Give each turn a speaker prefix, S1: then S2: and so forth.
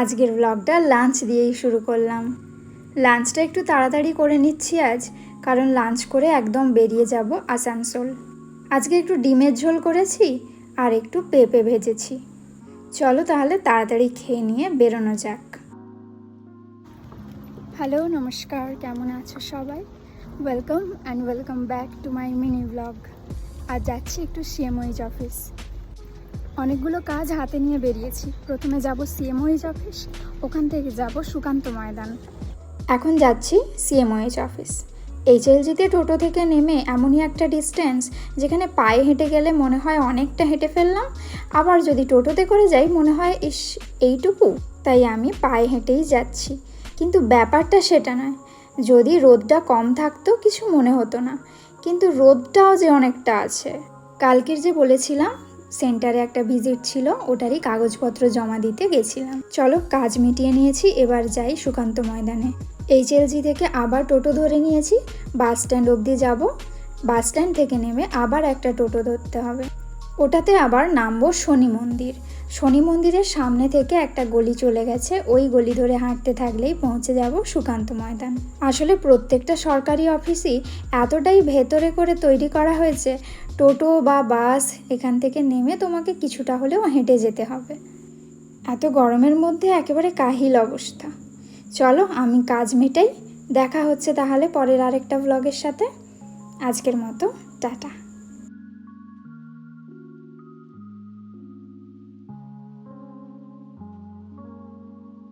S1: আজকের ব্লগটা লাঞ্চ দিয়েই শুরু করলাম। লাঞ্চটা একটু তাড়াতাড়ি করে নিচ্ছি আজ, কারণ লাঞ্চ করে একদম বেরিয়ে যাব আসানসোল। আজকে একটু ডিমের ঝোল করেছি আর একটু পেঁপে ভেজেছি। চলো তাহলে তাড়াতাড়ি খেয়ে নিয়ে বেরোনো যাক। হ্যালো নমস্কার, কেমন আছো সবাই? Welcome and welcome back to my mini blog আর যাচ্ছি একটু সিএমওইজ অফিস অনেকগুলো কাজ হাতে নিয়ে বেরিয়েছি। প্রথমে যাব সিএমওইজ অফিস, ওখান থেকে যাব সুকান্ত ময়দান। এখন যাচ্ছি সিএমওইচ অফিস। এইচএলজিতে টোটো থেকে নেমে এমনই একটা ডিস্টেন্স যেখানে পায়ে হেঁটে গেলে মনে হয় অনেকটা হেঁটে ফেললাম, আবার যদি টোটোতে করে যাই মনে হয়, ইস, এইটুকু? তাই আমি পায়ে হেঁটেই যাচ্ছি। কিন্তু ব্যাপারটা সেটা নয়। যদি রোদটা কম থাকতো কিছু মনে হতো না। কিন্তু রোদটাও যে অনেকটা আছে। কালকের যে বলেছিলাম সেন্টারে একটা ভিজিট ছিল, ওটারই কাগজপত্র জমা দিতে গেছিলাম। চলো, কাজ মিটিয়ে নিয়েছি, এবার যাই সুকান্ত ময়দানে। এইচএলজি থেকে আবার টোটো ধরে নিয়েছি, বাস স্ট্যান্ড অবধি যাব। বাস স্ট্যান্ড থেকে নেমে আবার একটা টোটো ধরতে হবে। ওটাতে আবার নামবো শনি মন্দির। শনি মন্দিরের সামনে থেকে একটা গলি চলে গেছে, ওই গলি ধরে হাঁটতে থাকলেই পৌঁছে যাব সুকান্ত ময়দান। আসলে প্রত্যেকটা সরকারি অফিসই এতটাই ভেতরে করে তৈরি করা হয়েছে, টোটো বা বাস এখান থেকে নেমে তোমাকে কিছুটা হলেও হেঁটে যেতে হবে। এত গরমের মধ্যে একেবারে কাহিল অবস্থা। চলো আমি কাজ মেটাই, দেখা হচ্ছে তাহলে পরের আরেকটা ব্লগের সাথে। আজকের মতো, টাটা।